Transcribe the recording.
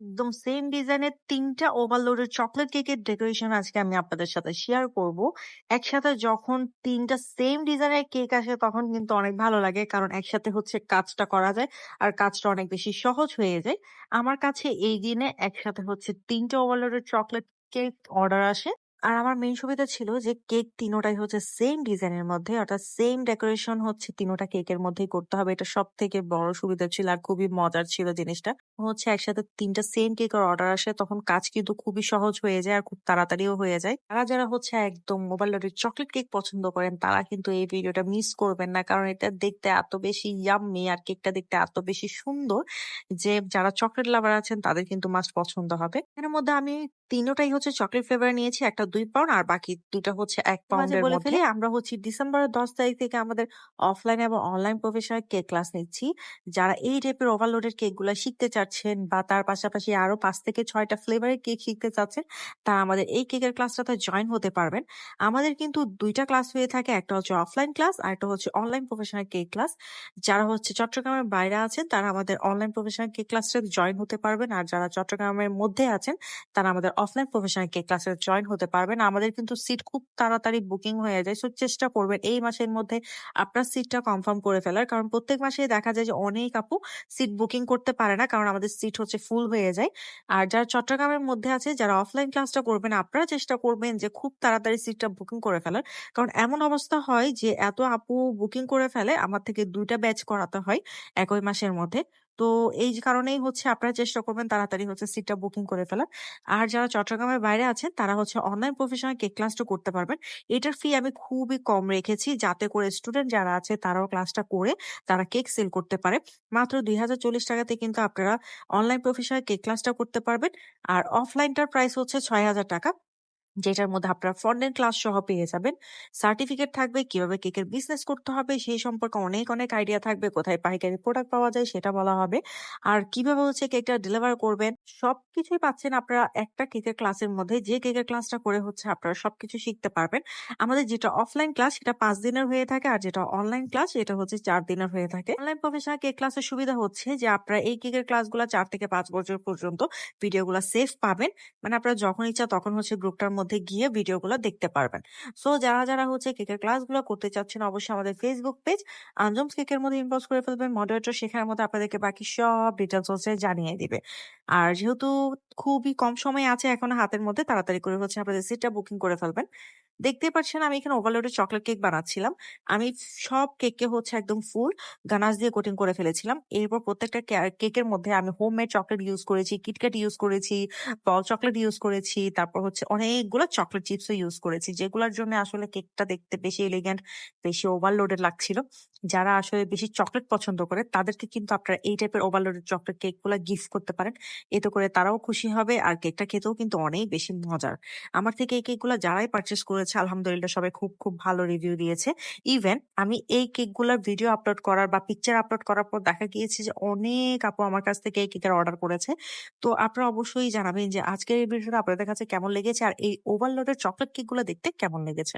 একদম সেম ডিজাইনের ৩ টা চকলেট কেকের ডেকোরেশন আজকে আমি আপনাদের সাথে শেয়ার করব। একসাথে যখন ৩ টা সেম ডিজাইনের কেক আসে তখন কিন্তু অনেক ভালো লাগে। কারণ একসাথে হচ্ছে কাজটা করা যায় আর কাজটা অনেক বেশি সহজ হয়ে যায়। আমার কাছে এই দিনে একসাথে হচ্ছে ৩ টা ওভারলোডের চকলেট কেক অর্ডার আসে। আর আমার মেইন সুবিধা ছিল যে কেক তিনোটাই হচ্ছে সেম ডিজাইনের মধ্যে, অর্থাৎ সেম ডেকোরেশন হচ্ছে তিনোটা কেকের মধ্যেই করতে হবে। এটা সব থেকে বড় সুবিধা ছিল আর খুবই মজার ছিল জিনিসটা। হচ্ছে একসাথে ৩ টা সেম কেকের অর্ডার আসে, তখন কাজ কিন্তু খুবই সহজ হয়ে যায় আর খুব তাড়াতাড়িও হয়ে যায়। তারা যারা হচ্ছে একদম ওভারলোডেড চকলেট কেক পছন্দ করেন, তারা কিন্তু এই ভিডিওটা মিস করবেন না। কারণ এটা দেখতে এত বেশি ইয়াম্মি আর কেকটা দেখতে এত বেশি সুন্দর যে যারা চকলেট লাভার আছেন, তাদের কিন্তু মাস্ট পছন্দ হবে। এর মধ্যে আমি তিনোটাই হচ্ছে চকলেট ফ্লেভার নিয়েছি। একটা ২ পাউন্ড আর বাকি ২ টা হচ্ছে ১ পাউন্ডের ফেলি আমরা হচ্ছি ডিসেম্বরের ১০ তারিখ থেকে আমাদের অফলাইন এবং অনলাইন প্রফেশনাল কেক ক্লাস নিচ্ছি। যারা এই টাইপের ওভারলোডেড কেকগুলা শিখতে চাচ্ছেন বা তার পাশাপাশি আরও পাঁচ থেকে ৬ টা ফ্লেভারের কেক শিখতে চাচ্ছেন, তারা আমাদের এই কেকের ক্লাসটাতে জয়েন হতে পারবেন। আমাদের কিন্তু দুইটা ক্লাস হয়ে থাকে। একটা হচ্ছে অফলাইন ক্লাস আর একটা হচ্ছে অনলাইন প্রফেশনাল কেক ক্লাস। যারা হচ্ছে চট্টগ্রামের বাইরে আছেন তারা আমাদের অনলাইন প্রফেশনাল কেক ক্লাসটাতে জয়েন হতে পারবেন। আর যারা চট্টগ্রামের মধ্যে আছেন তারা আমাদের অফলাইন প্রফেশনাল কেক ক্লাসে জয়েন হতে পারবেন। আমাদের কিন্তু সিট খুব তাড়াতাড়ি বুকিং হয়ে যায়। সো, চেষ্টা করবেন এই মাসের মধ্যে আপনার সিটটা কনফার্ম করে ফেলার। কারণ প্রত্যেক মাসে দেখা যায় যে অনেক আপু সিট বুকিং করতে পারে না। কারণ আমাদের সিট হচ্ছে ফুল হয়ে যায়। আর যারা চট্টগ্রামের মধ্যে আছে, যারা অফলাইন ক্লাসটা করবেন, আপনারা চেষ্টা করবেন যে খুব তাড়াতাড়ি সিটটা বুকিং করে ফেলার। কারণ এমন অবস্থা হয় যে এত আপু বুকিং করে ফেলে, আমার থেকে দুইটা ব্যাচ করাতে হয় একই মাসের মধ্যে। তো এই কারণেই হচ্ছে আপনারা চেষ্টা করবেন তাড়াতাড়ি হচ্ছে সিটটা বুকিং করে ফেলার। আর যারা চট্টগ্রামের বাইরে আছেন, তারা হচ্ছে অনলাইন প্রফেশনাল কেক ক্লাসটা করতে পারবেন। এটার ফি আমি খুবই কম রেখেছি যাতে করে স্টুডেন্ট যারা আছে তারাও ক্লাসটা করে তারা কেক সেল করতে পারে। মাত্র ৳২০৪০ টাকাতে কিন্তু আপনারা অনলাইন প্রফেশনাল কেক ক্লাসটা করতে পারবেন। আর অফলাইনটার প্রাইস হচ্ছে ছয় হাজার টাকা। যেটার মধ্যে আপনারা ফ্রন্ট-এন্ড ক্লাস সহ পেয়ে যাবেন। সার্টিফিকেট থাকবে, কীভাবে কেকের বিজনেস করতে হবে সেই সম্পর্কে অনেক, অনেক আইডিয়া থাকবে। কোথায় পাইকারি প্রোডাক্ট পাওয়া যায় সেটা বলা হবে। আর কীভাবে হচ্ছে কেকটা ডেলিভার করবেন সবকিছুই পাচ্ছেন আপনারা একটা কেকের ক্লাসের মধ্যে। যে কেকের ক্লাসটা করে হচ্ছে আপনারা সবকিছু শিখতে পারবেন। আমাদের যেটা অফলাইন ক্লাস সেটা পাঁচ দিনের হয়ে থাকে আর যেটা অনলাইন ক্লাস সেটা হচ্ছে চার দিনের হয়ে থাকে। অনলাইন প্রফেশনাল কেক ক্লাসের সুবিধা হচ্ছে যে আপনারা এই কেকের ক্লাসগুলা ৪ থেকে পাঁচ বছর পর্যন্ত ভিডিওগুলা সেফ পাবেন। মানে আপনারা যখন ইচ্ছা তখন হচ্ছে গ্রুপটার মধ্যে গিয়ে ভিডিওগুলো দেখতে পারবেন। সো যারা, যারা হচ্ছে কেকের ক্লাসগুলো করতে চাচ্ছেন অবশ্যই আমাদের ফেসবুক পেজ আঞ্জুমস কেকের মধ্যে ইনবক্স করে ফেলবেন। মডারেটর সেখানের মধ্যে আপনাদেরকে বাকি সব ডিটেলস হচ্ছে জানিয়ে দিবে। আর যেহেতু খুবই কম সময় আছে এখন হাতের মধ্যে তাড়াতাড়ি করে হচ্ছে আপনাদের সিটটা বুকিং করে ফেলবেন। দেখতেই পাচ্ছেন আমি এখানে ওভারলোডের চকলেট কেক বানাচ্ছিলাম। আমি সব কেককে হচ্ছে একদম ফুল গানাশ দিয়ে কোটিং করে ফেলেছিলাম। এরপর প্রত্যেকটা কেকের মধ্যে আমি হোমমেড চকলেট ইউজ করেছি, কিটক্যাট ইউজ করেছি, বল চকলেট ইউজ করেছি। তারপর হচ্ছে অনেকগুলো চকলেট চিপসও ইউজ করেছি। যেগুলোর জন্য আসলে কেকটা দেখতে বেশি এলিগেন্ট বেশি ওভারলোডেড লাগছিল। যারা আসলে বেশি চকলেট পছন্দ করে তাদেরকে কিন্তু আপনারা এই টাইপের ওভারলোডেড কেক কেকগুলা গিফট করতে পারেন। এতে করে তারাও খুশি হবে আর কেকটা খেতেও কিন্তু অনেক বেশি মজার। আমার থেকে এই কেকগুলা যারাই পারচেজ করেছে আলহামদুলিল্লাহ সবাই খুব, খুব ভালো রিভিউ দিয়েছে। ইভেন আমি এই কেকগুলার ভিডিও আপলোড করার বা পিকচার আপলোড করার পর দেখা গিয়েছে যে অনেক আপু আমার কাছ থেকে এই কেকের অর্ডার করেছে। তো আপনারা অবশ্যই জানাবেন যে আজকের এই ভিডিওটা আপনাদের কাছে কেমন লেগেছে আর এই ওভারলোডেড চকোলেট কেকগুলা দেখতে কেমন লেগেছে।